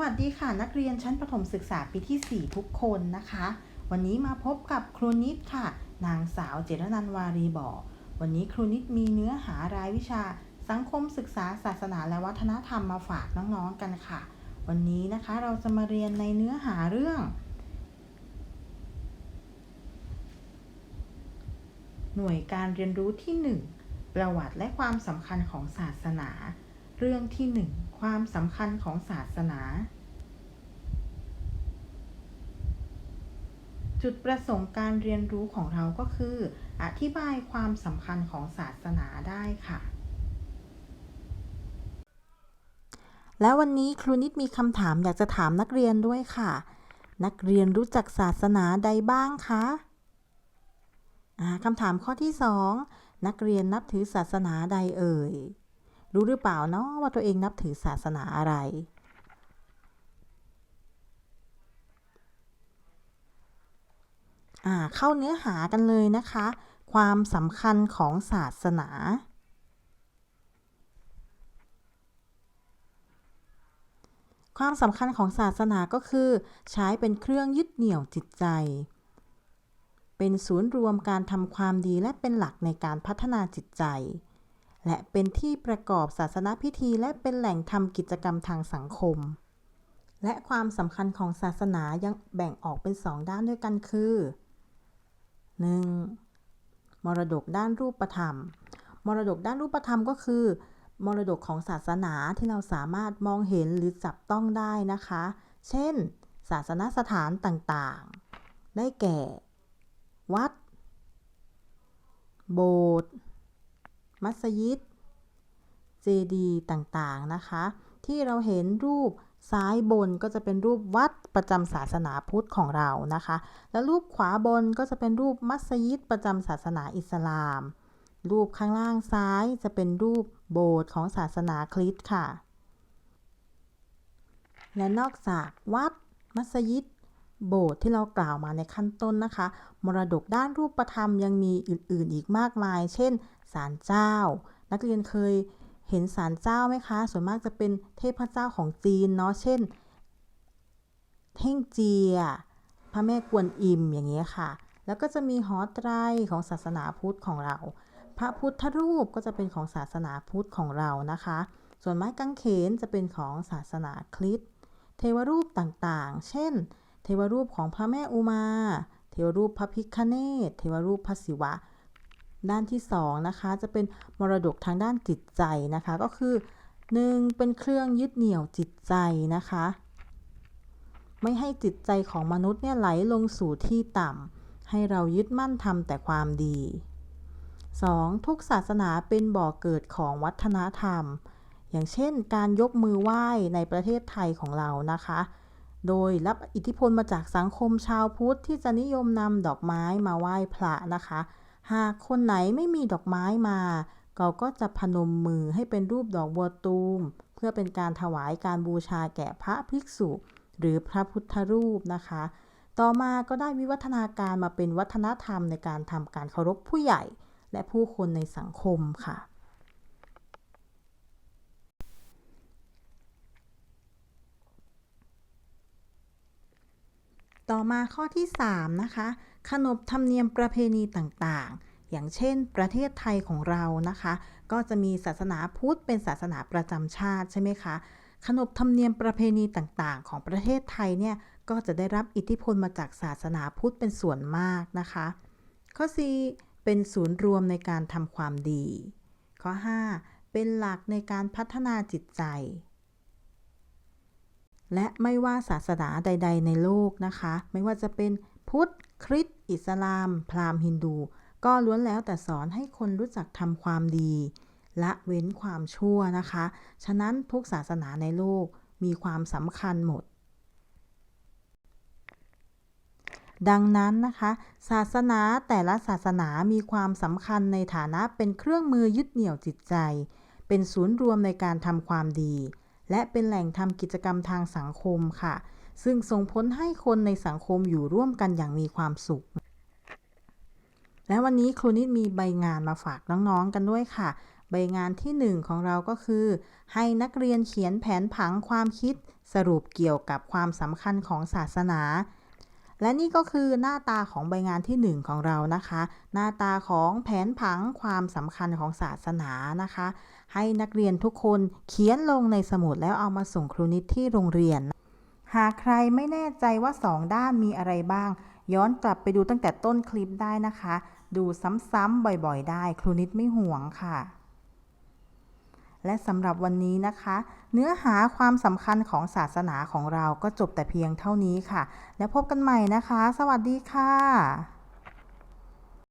วัสดีค่ะนักเรียนชั้นประถมศึกษาปีที่ 4 ทุกคนนะคะ วันนี้มาพบกับครูนิดค่ะ นางสาวเจรนันวารีบอกวันนี้ครูนิดมีเนื้อหารายวิชา สังคมศึกษาศาสนาและวัฒนธรรมมาฝากน้องๆกันค่ะ วันนี้นะคะเราจะมาเรียนในเนื้อหาเรื่อง หน่วยการเรียนรู้ที่ 1 ประวัติและความสำคัญของศาสนา เรื่องที่ 1 ความสำคัญของศาสนา จุดประสงค์การเรียนรู้ของเราก็คือ อธิบายความสำคัญของศาสนาได้ค่ะ แล้ววันนี้ครูนิดมีคำถามอยากจะถามนักเรียนด้วยค่ะ นักเรียนรู้จักศาสนาใดบ้างคะคำถามข้อที่ 2 นักเรียนนับถือศาสนาใดเอ่ย รู้หรือเปล่าเนาะว่าตัวเองนับถือศาสนาอะไร อ่า เข้าเนื้อหากันเลยนะคะ ความสำคัญของศาสนาความสำคัญของศาสนาก็คือ ใช้เป็นเครื่องยึดเหนี่ยวจิตใจ เป็นศูนย์รวมการทำความดีและเป็นหลักในการพัฒนาจิตใจ และเป็นที่ประกอบศาสนพิธีและเป็นแหล่งทำกิจกรรมทางสังคม และความสำคัญของศาสนายังแบ่งออกเป็นสองด้านด้วยกันคือ 1. มรดกด้านรูปธรรม มรดกด้านรูปธรรมก็คือ มรดกของศาสนาที่เราสามารถมองเห็นหรือจับต้องได้นะคะ เช่น ศาสนสถานต่างๆ ได้แก่ วัด โบสถ์ มัสยิดเจดีต่างๆนะคะ ที่เราเห็นรูปซ้ายบนก็จะเป็นรูปวัดประจำศาสนาพุทธของเรานะคะ แล้วรูปขวาบนก็จะเป็นรูปมัสยิดประจำศาสนาอิสลาม รูปข้างล่างซ้ายจะเป็นรูปโบสถ์ของศาสนาคริสต์ค่ะ และนอกจากวัดมัสยิดโบสถ์ที่เรากล่าวมาในขั้นต้นนะคะ มรดกด้านรูปธรรมยังมีอื่น ๆ อีกมากมาย เช่น ศาลเจ้า นักเรียนเคยเห็นศาลเจ้าไหมคะ ส่วนมากจะเป็นเทพเจ้าของจีนเนาะ เช่น เท่งเจีย พระแม่กวนอิมอย่างเงี้ยค่ะ แล้วก็จะมีหอไตรของศาสนาพุทธของเรา พระพุทธรูปก็จะเป็นของศาสนาพุทธของเรานะคะ ส่วนไม้กางเขนจะเป็นของศาสนาคริสต์ เทวรูปต่างๆ เช่น เทวรูปของพระแม่อุมา เทวรูปพระพิฆเนศ เทวรูปพระศิวะ ด้านที่สองนะคะจะเป็นมรดกทางด้านจิตใจนะคะ ก็คือ 1. เป็นเครื่องยึดเหนี่ยวจิตใจนะคะ ไม่ให้จิตใจของมนุษย์เนี่ยไหลลงสู่ที่ต่ำให้เรายึดมั่นทำแต่ความดี 2. ทุกศาสนาเป็นบ่อเกิดของวัฒนธรรม อย่างเช่น การยกมือไหว้ในประเทศไทยของเรานะคะ โดยรับอิทธิพลมาจากสังคมชาวพุทธที่จะนิยมนำดอกไม้มาไหว้พระนะคะ หากคนไหนไม่มีดอกไม้มาเราก็จะพนมมือให้เป็นรูปดอกบัวตูม เพื่อเป็นการถวายการบูชาแก่พระภิกษุ หรือพระพุทธรูปนะคะ ต่อมาก็ได้วิวัฒนาการมาเป็นวัฒนธรรมในการทำการเคารพผู้ใหญ่ และผู้คนในสังคมค่ะ ต่อมาข้อที่ 3 นะคะ ขนบธรรมเนียมประเพณีต่างๆ อย่างเช่น ประเทศไทยของเรานะคะ ก็จะมีศาสนาพุทธเป็นศาสนาประจำชาติใช่ไหมคะ ขนบธรรมเนียมประเพณีต่างๆ ของประเทศไทยเนี่ยก็จะได้รับอิทธิพลมาจากศาสนาพุทธเป็นส่วนมากนะคะ ข้อ 4 เป็นศูนย์รวมในการทำความดี ข้อ 5 เป็นหลักในการพัฒนาจิตใจ และไม่ว่าศาสนาใด ๆ ในโลกนะคะ ไม่ว่าจะเป็นพุทธ คริสต์ อิสลาม พราหมณ์ ฮินดู ก็ล้วนแล้วแต่สอนให้คนรู้จักทำความดี ละเว้นความชั่วนะคะ ฉะนั้นทุกศาสนาในโลกมีความสำคัญหมด ดังนั้นนะคะ ศาสนาแต่ละศาสนามีความสำคัญในฐานะเป็นเครื่องมือยึดเหนี่ยวจิตใจ เป็นศูนย์รวมในการทำความดี และเป็นแหล่งทำกิจกรรมทางสังคมค่ะ ซึ่งส่งผลให้คนในสังคมอยู่ร่วมกันอย่างมีความสุข และวันนี้ครูนิดมีใบงานมาฝากน้องๆกันด้วยค่ะ ใบงานที่หนึ่งของเราก็คือ ให้นักเรียนเขียนแผนผังความคิด สรุปเกี่ยวกับความสำคัญของศาสนา และนี่ก็คือหน้าตาของใบงานที่หนึ่งของเรานะคะ หน้าตาของแผนผังความสำคัญของศาสนานะคะ ให้นักเรียนทุกคนเขียนลงในสมุดแล้วเอามาส่งครูนิตที่โรงเรียน หากใครไม่แน่ใจว่าสองด้านมีอะไรบ้าง ย้อนกลับไปดูตั้งแต่ต้นคลิปได้นะคะ ดูซ้ำๆบ่อยๆ ได้ ครูนิตไม่ห่วงค่ะ และสำหรับวันนี้นะคะ เนื้อหาความสำคัญของศาสนาของเราก็จบแต่เพียงเท่านี้ค่ะ แล้วพบกันใหม่นะคะ สวัสดีค่ะ